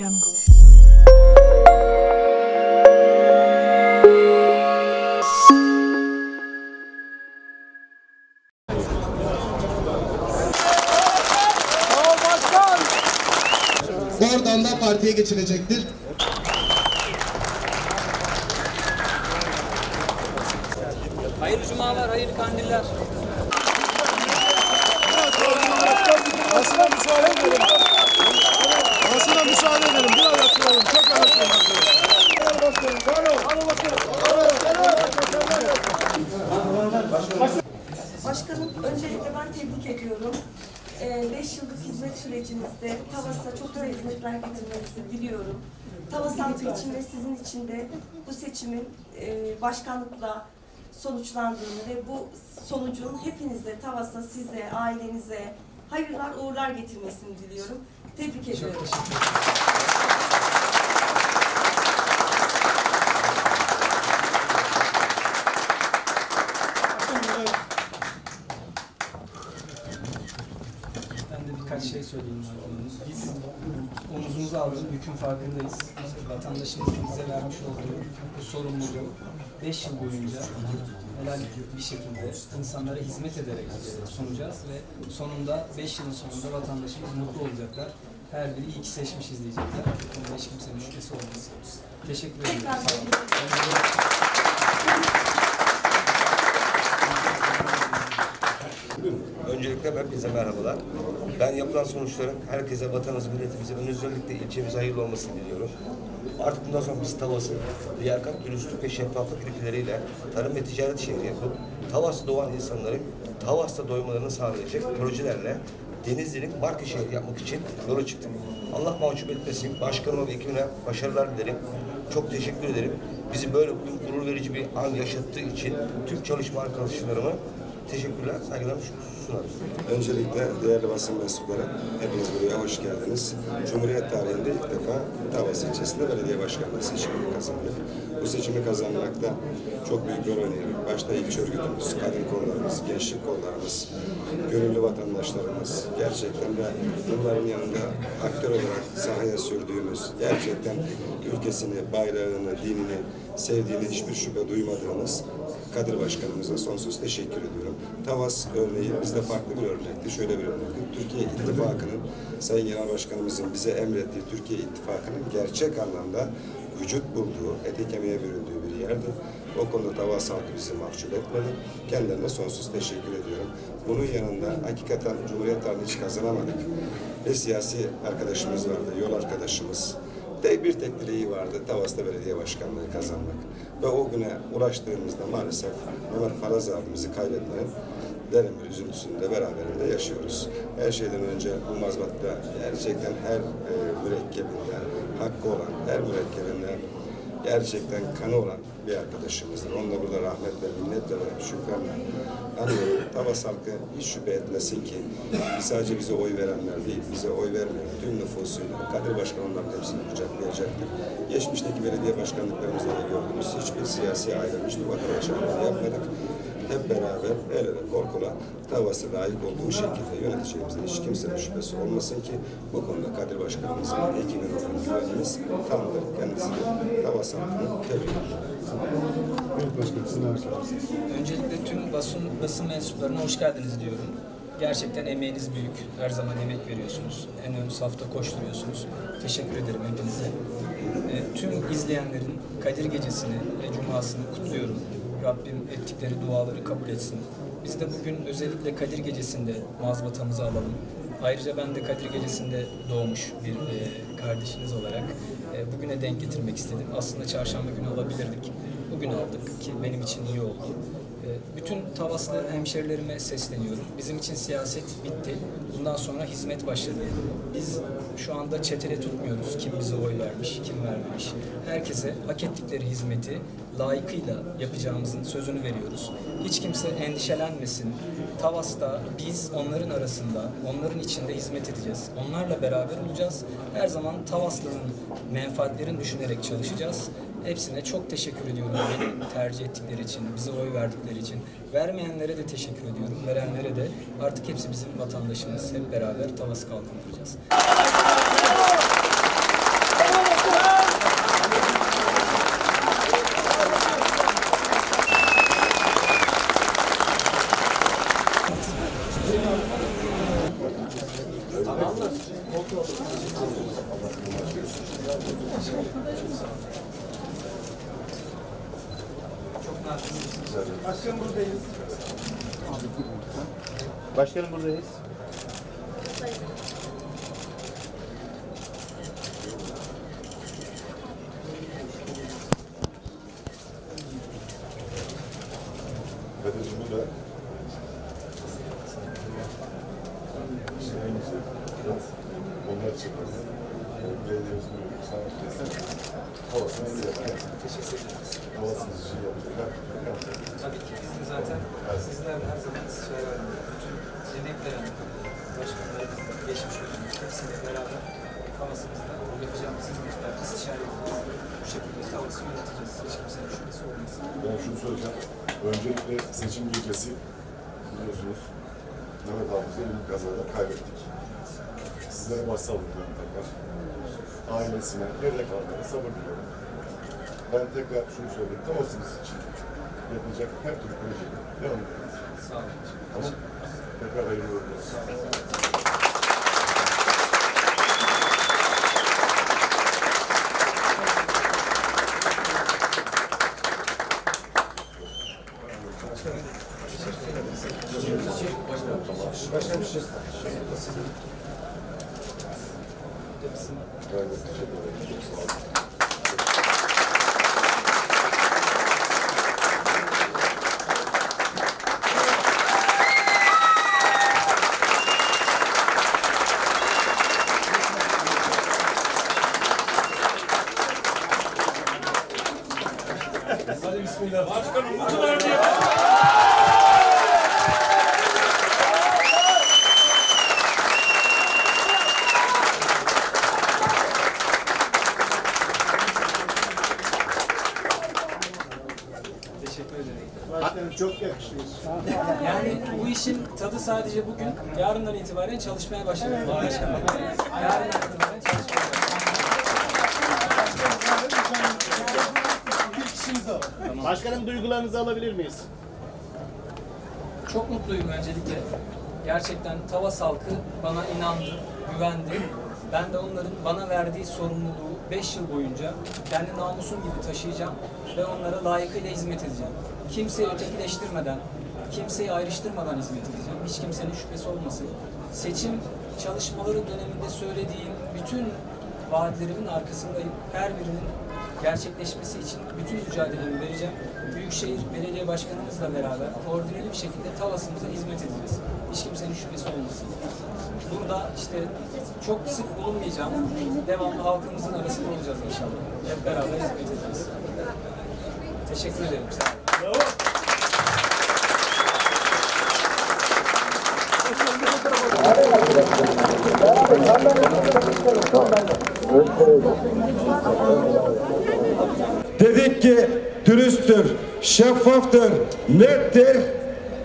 jungle. Oradan da partiye geçilecektir. Hayırlı cumalar, hayırlı kandiller. Basına müsaade edelim. Basına müsaade edelim. Biraz açılalım. Çok açılalım. Başkanım, öncelikle ben tebrik ediyorum. 5 yıllık hizmet sürecinizde Tavas'a çok güzel hizmetler getirmenizi diliyorum. Tavas halkı için ve sizin için de bu seçimin e, başkanlıkla sonuçlandığını ve bu sonucun hepinize, Tavas'a, size, ailenize hayırlar, uğurlar getirmesini diliyorum. Tebrik ediyorum. Ben de birkaç şey söyleyeyim. Biz yükün farkındayız. Vatandaşımızın bize vermiş olduğu bu sorumluluğu 5 yıl boyunca helal bir şekilde insanlara hizmet ederek sunacağız ve sonunda 5 yılın sonunda vatandaşımız mutlu olacaklar. Her biri iyi ki seçmişiz diyecekler. Bu konuda hiç kimsenin şüphesi olmasın. Teşekkür ederim. Sağ olun. tebrik ediyorum. Öncelikle hepinize merhabalar. Ben yapılan sonuçların herkese, vatanımız, milletimize, özellikle ilçemize hayırlı olmasını diliyorum. Artık bundan sonra biz Tavas'ın liyakat, dürüstlük ve şeffaflık ilkeleriyle tarım ve ticaret şehri yapıp Tavas'ta doğan insanların Tavas'ta doymalarını sağlayacak projelerle Denizli'nin marka şehri yapmak için yola çıktık. Allah mahcup etmesin. Başkanıma ve ekibine başarılar dilerim. Çok teşekkür ederim. Bizi böyle bugün gurur verici bir an yaşattığı için tüm çalışma arkadaşlarıma teşekkürler, saygılar sunarım. Öncelikle değerli basın mensupları, hepiniz buraya hoş geldiniz. Cumhuriyet tarihinde ilk defa Tavas ilçesinde belediye başkanlığı seçimini kazandık. Bu seçimi kazanmakta çok büyük rol oynuyor. Başta ilçe örgütümüz, kadın kollarımız, gençlik kollarımız, gönüllü vatandaşlarımız, gerçekten de bunların yanında aktör olarak sahaya sürdüğümüz, gerçekten ülkesini, bayrağını, dinini sevdiğine hiçbir şüphe duymadığımız Kadir Başkanımıza sonsuz teşekkür ediyorum. Tavas örneği bizde farklı bir örnekti. Şöyle bir örnekti. Türkiye İttifakı'nın, Sayın Genel Başkanımızın bize emrettiği Türkiye İttifakı'nın gerçek anlamda vücut bulduğu, ete kemiğe büründüğü bir yerdi. O konuda Tavas halkı bizi mahcup etmedi. Kendilerine sonsuz teşekkür ediyorum. Bunun yanında hakikaten Cumhuriyet tarihinde hiç kazanamadık. Ve siyasi arkadaşımız vardı, yol arkadaşımız, Tek bir tek dileği vardı, Tavas'ta belediye başkanlığı kazanmak. Ve o güne ulaştığımızda maalesef Ömer Palaz abimizi kaybetmenin derin bir üzüntüsünü de beraberinde yaşıyoruz. Her şeyden önce bu mazbatta gerçekten her e, mürekkebinde hakkı olan, her mürekkebinde gerçekten kanı olan bir arkadaşımızdır. Onu da burada rahmetle, minnetle ve şükranla anıyorum. Tavas halkı hiç şüphe etmesin ki sadece bize oy verenler değil, bize oy vermeyen tüm nüfusuyla Kadir Başkan onların hepsini kucaklayacaktır. Geçmişteki belediye başkanlıklarımızda da gördüğümüz hiçbir siyasi ayrım, hiçbir vatandaş yapmadık. Hep beraber el ele kol kola Tavas'a layık olduğu şekilde yöneteceğimizde hiç kimsenin şüphesi olmasın ki bu konuda Kadir Başkanımızın ekibine olan güvenimiz tamdır. Kendisi de Tavas halkını tebrik ediyorum. Evet başkanım siz neler? Öncelikle tüm basın, basın mensuplarına hoş geldiniz diyorum. Gerçekten emeğiniz büyük. Her zaman emek veriyorsunuz. En ön safta koşturuyorsunuz. Teşekkür ederim hepinize. E, tüm izleyenlerin Kadir Gecesi'ni ve Cuma'sını kutluyorum. Rabbim ettikleri duaları kabul etsin. Biz de bugün özellikle Kadir Gecesi'nde mazbatamızı alalım. Ayrıca ben de Kadir Gecesi'nde doğmuş bir e, kardeşiniz olarak e, bugüne denk getirmek istedim. Aslında çarşamba günü alabilirdik. Bugün aldık ki benim için iyi oldu. E, bütün Tavaslı hemşerilerime sesleniyorum. Bizim için siyaset bitti. Bundan sonra hizmet başladı. Biz şu anda çetele tutmuyoruz. Kim bize oy vermiş, kim vermemiş. Herkese hak ettikleri hizmeti layıkıyla yapacağımızın sözünü veriyoruz. Hiç kimse endişelenmesin. Tavas'ta biz onların arasında, onların içinde hizmet edeceğiz. Onlarla beraber olacağız. Her zaman Tavaslı'nın menfaatlerini düşünerek çalışacağız. Hepsine çok teşekkür ediyorum beni tercih ettikleri için, bize oy verdikleri için. Vermeyenlere de teşekkür ediyorum. Verenlere de artık hepsi bizim vatandaşımız. Hep beraber Tavas'ı kalkındıracağız. Çok naziksiniz. Başkanım buradayız. Başkanım buradayız. De işte en güzel biraz onlar çıkmaz. Belediyemizin büyük sanatçısı havasını iyi yapar. Havasız işi yapacak. Tabii ki biz de zaten sizler her zaman söyler. Bütün yemeklerin, başkanlarımız, geçmiş ürünümüz hepsiyle beraber havasımızda yapacağımız hizmetler, istişare edeceğiz. Bu şekilde havası yöneteceğiz. Hiç kimsenin şüphesi olmasın. Ben şunu söyleyeceğim. Öncelikle seçim gecesi biliyorsunuz Mehmet Hafız'ı bir kazada kaybettik. Sizlere başsağlık diliyorum tekrar. Ailesine, geride kalanlara sabır diliyorum. Ben tekrar şunu söyleyeyim. Temasımız için yapılacak her türlü projeyi yanındayız. Sağ olun. Tamam. Tekrar hayırlı uğurlu olsun. Ben de teşekkür ederim. Yani bu işin tadı sadece bugün, yarından itibaren çalışmaya başladık. Başkanım. Yarından itibaren çalışmaya. Başkanım duygularınızı alabilir miyiz? Çok mutluyum öncelikle. Gerçekten Tavas halkı bana inandı, güvendi. Ben de onların bana verdiği sorumluluğu 5 yıl boyunca kendi namusum gibi taşıyacağım ve onlara layıkıyla hizmet edeceğim. Kimseyi ötekileştirmeden, kimseyi ayrıştırmadan hizmet edeceğim. Hiç kimsenin şüphesi olmasın. Seçim çalışmaları döneminde söylediğim bütün vaatlerimin arkasındayım. Her birinin gerçekleşmesi için bütün mücadelemi vereceğim. Büyükşehir Belediye Başkanımızla beraber koordineli bir şekilde Tavas'ımıza hizmet edeceğiz. Hiç kimsenin şüphesi olmasın. Burada işte çok sık bulunmayacağım. Devamlı halkımızın arasında olacağız inşallah. Hep beraber hizmet edeceğiz. Teşekkür ederim. Sağ olun. Dedik ki dürüsttür, şeffaftır, nettir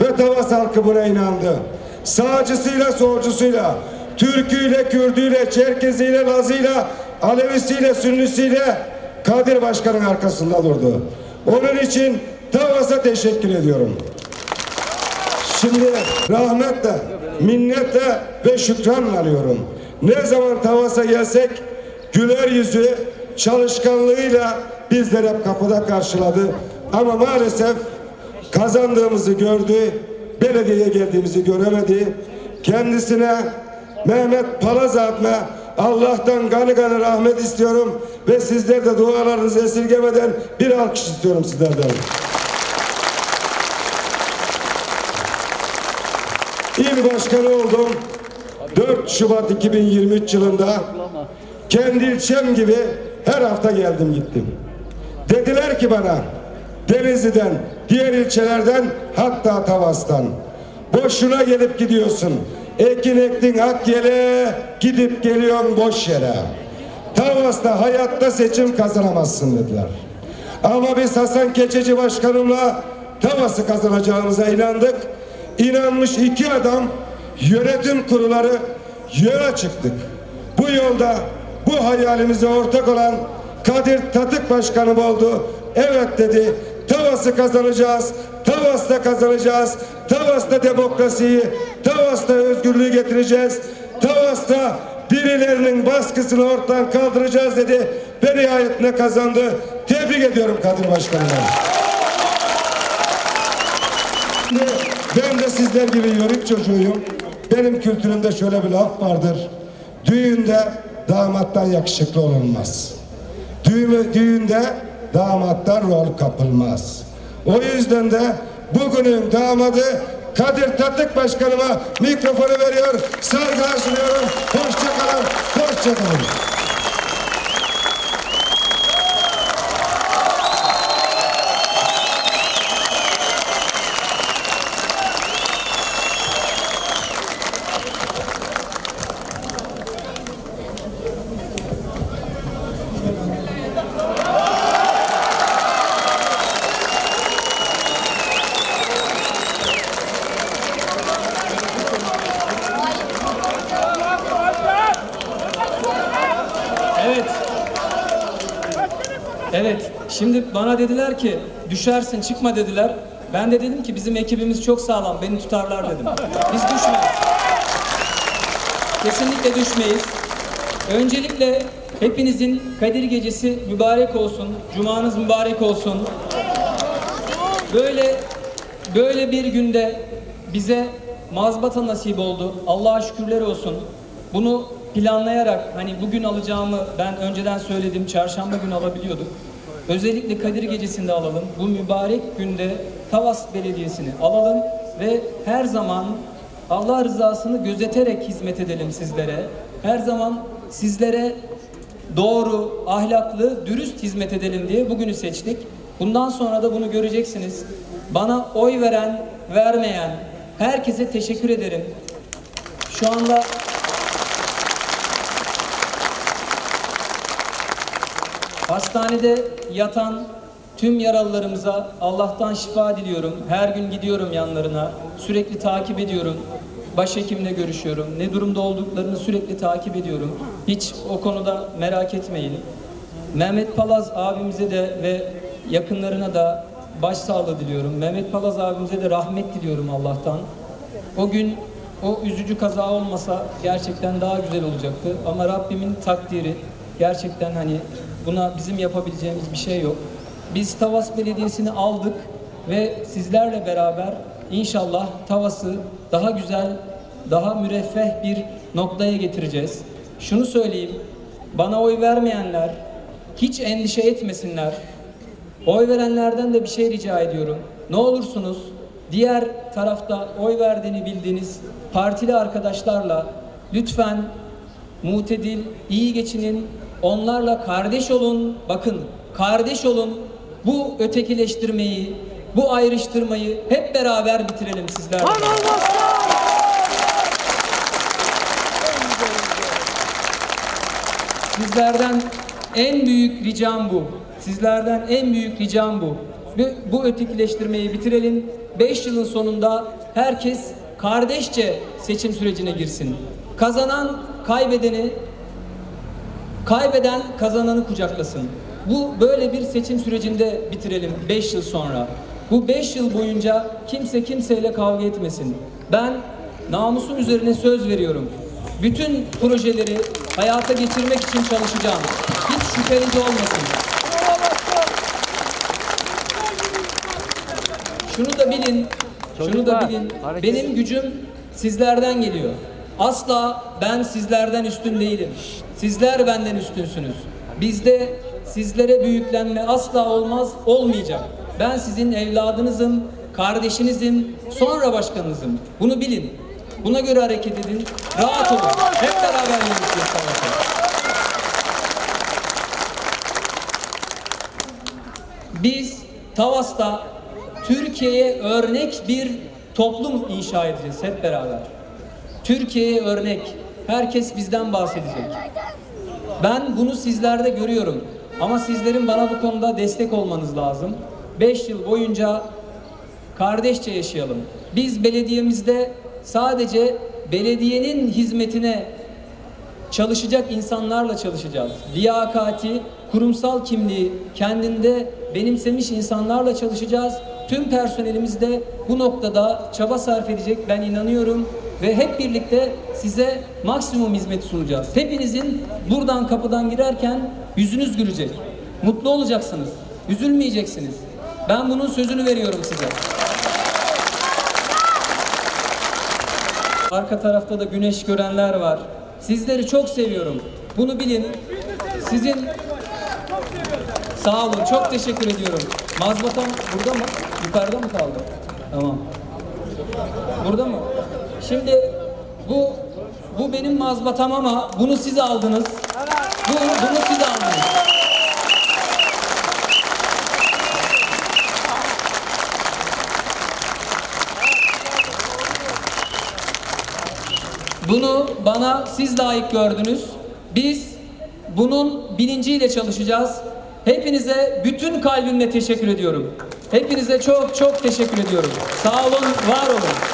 ve Tavas halkı buna inandı. Sağcısıyla solcusuyla, Türküyle, Kürdüyle, Çerkeziyle, Lazıyla, Alevisiyle, Sünnisiyle Kadir Başkan'ın arkasında durdu. Onun için Tavas'a teşekkür ediyorum. Şimdi rahmetle, minnetle ve şükranla alıyorum. Ne zaman Tavas'a gelsek güler yüzü, çalışkanlığıyla bizleri hep kapıda karşıladı. Ama maalesef kazandığımızı gördü, belediyeye geldiğimizi göremedi. Kendisine Mehmet Palaz adına Allah'tan gani gani rahmet istiyorum ve sizler de dualarınızı esirgemeden bir alkış istiyorum sizlerden. İl başkanı oldum. 4 Şubat 2023 yılında kendi ilçem gibi her hafta geldim gittim. Dediler ki bana Denizli'den, diğer ilçelerden hatta Tavas'tan boşuna gelip gidiyorsun. Ekin ektin ak yele gidip geliyorsun boş yere. Tavas'ta hayatta seçim kazanamazsın dediler. Ama biz Hasan Keçeci Başkanımla Tavas'ı kazanacağımıza inandık. İnanmış iki adam yönetim kurulları yola çıktık. Bu yolda bu hayalimize ortak olan Kadir Tatık Başkanım oldu. Evet dedi. Tavas'ı kazanacağız. Tavas'ta kazanacağız. Tavas'ta demokrasiyi, Tavas'ta özgürlüğü getireceğiz. Tavas'ta birilerinin baskısını ortadan kaldıracağız dedi. Ve nihayetinde kazandı. Tebrik ediyorum Kadir Başkanım. Şimdi ben de sizler gibi yörük çocuğuyum. Benim kültürümde şöyle bir laf vardır. Düğünde damattan yakışıklı olunmaz. Düğme, düğünde damattan rol kapılmaz. O yüzden de bugünün damadı Kadir Tatık Başkanıma mikrofonu veriyor. Saygılar sunuyorum. Hoşçakalın. Hoşçakalın. Evet. Şimdi bana dediler ki düşersin çıkma dediler. Ben de dedim ki bizim ekibimiz çok sağlam. Beni tutarlar dedim. Biz düşmeyiz. Kesinlikle düşmeyiz. Öncelikle hepinizin Kadir Gecesi mübarek olsun. Cumanız mübarek olsun. Böyle böyle bir günde bize mazbata nasip oldu. Allah'a şükürler olsun. Bunu planlayarak hani bugün alacağımı ben önceden söyledim. Çarşamba günü alabiliyorduk. Özellikle Kadir Gecesi'nde alalım. Bu mübarek günde Tavas Belediyesi'ni alalım ve her zaman Allah rızasını gözeterek hizmet edelim sizlere. Her zaman sizlere doğru, ahlaklı, dürüst hizmet edelim diye bugünü seçtik. Bundan sonra da bunu göreceksiniz. Bana oy veren, vermeyen herkese teşekkür ederim. Şu anda hastanede yatan tüm yaralılarımıza Allah'tan şifa diliyorum. Her gün gidiyorum yanlarına. Sürekli takip ediyorum. Başhekimle görüşüyorum. Ne durumda olduklarını sürekli takip ediyorum. Hiç o konuda merak etmeyin. Mehmet Palaz abimize de ve yakınlarına da başsağlığı diliyorum. Mehmet Palaz abimize de rahmet diliyorum Allah'tan. O gün o üzücü kaza olmasa gerçekten daha güzel olacaktı. Ama Rabbimin takdiri gerçekten hani buna bizim yapabileceğimiz bir şey yok. Biz Tavas Belediyesi'ni aldık ve sizlerle beraber inşallah Tavas'ı daha güzel, daha müreffeh bir noktaya getireceğiz. Şunu söyleyeyim, bana oy vermeyenler hiç endişe etmesinler. Oy verenlerden de bir şey rica ediyorum. Ne olursunuz diğer tarafta oy verdiğini bildiğiniz partili arkadaşlarla lütfen mutedil, iyi geçinin, onlarla kardeş olun. Bakın kardeş olun. Bu ötekileştirmeyi, bu ayrıştırmayı hep beraber bitirelim sizlerle. Sizlerden en büyük ricam bu. Sizlerden en büyük ricam bu. Ve bu ötekileştirmeyi bitirelim. 5 yılın sonunda herkes kardeşçe seçim sürecine girsin. Kazanan kaybedeni, kaybeden kazananı kucaklasın. Bu böyle bir seçim sürecinde bitirelim 5 yıl sonra. Bu 5 yıl boyunca kimse kimseyle kavga etmesin. Ben namusum üzerine söz veriyorum. Bütün projeleri hayata geçirmek için çalışacağım. Hiç şüpheniz olmasın. Şunu da bilin, şunu da bilin. Benim gücüm sizlerden geliyor. Asla ben sizlerden üstün değilim. Sizler benden üstünsünüz. Bizde sizlere büyüklenme asla olmaz, olmayacak. Ben sizin evladınızım, kardeşinizim, sonra başkanınızım. Bunu bilin. Buna göre hareket edin. Rahat olun. Hep beraber yürüyeceğiz. Biz Tavas'ta Türkiye'ye örnek bir toplum inşa edeceğiz hep beraber. Türkiye'ye örnek. Herkes bizden bahsedecek. Ben bunu sizlerde görüyorum. Ama sizlerin bana bu konuda destek olmanız lazım. 5 yıl boyunca kardeşçe yaşayalım. Biz belediyemizde sadece belediyenin hizmetine çalışacak insanlarla çalışacağız. Liyakati, kurumsal kimliği kendinde benimsemiş insanlarla çalışacağız. Tüm personelimiz de bu noktada çaba sarf edecek ben inanıyorum ve hep birlikte size maksimum hizmet sunacağız. Hepinizin buradan kapıdan girerken yüzünüz gülecek. Mutlu olacaksınız. Üzülmeyeceksiniz. Ben bunun sözünü veriyorum size. Arka tarafta da güneş görenler var. Sizleri çok seviyorum. Bunu bilin. Sizin Sağ olun. Çok teşekkür ediyorum. Mazbatam burada mı? Yukarıda mı kaldı? Tamam. Burada mı? Şimdi bu bu benim mazbatam ama bunu siz aldınız. Bu, bunu siz aldınız. Bunu bana siz layık gördünüz. Biz bunun bilinciyle çalışacağız. Hepinize bütün kalbimle teşekkür ediyorum. Hepinize çok çok teşekkür ediyorum. Sağ olun, var olun.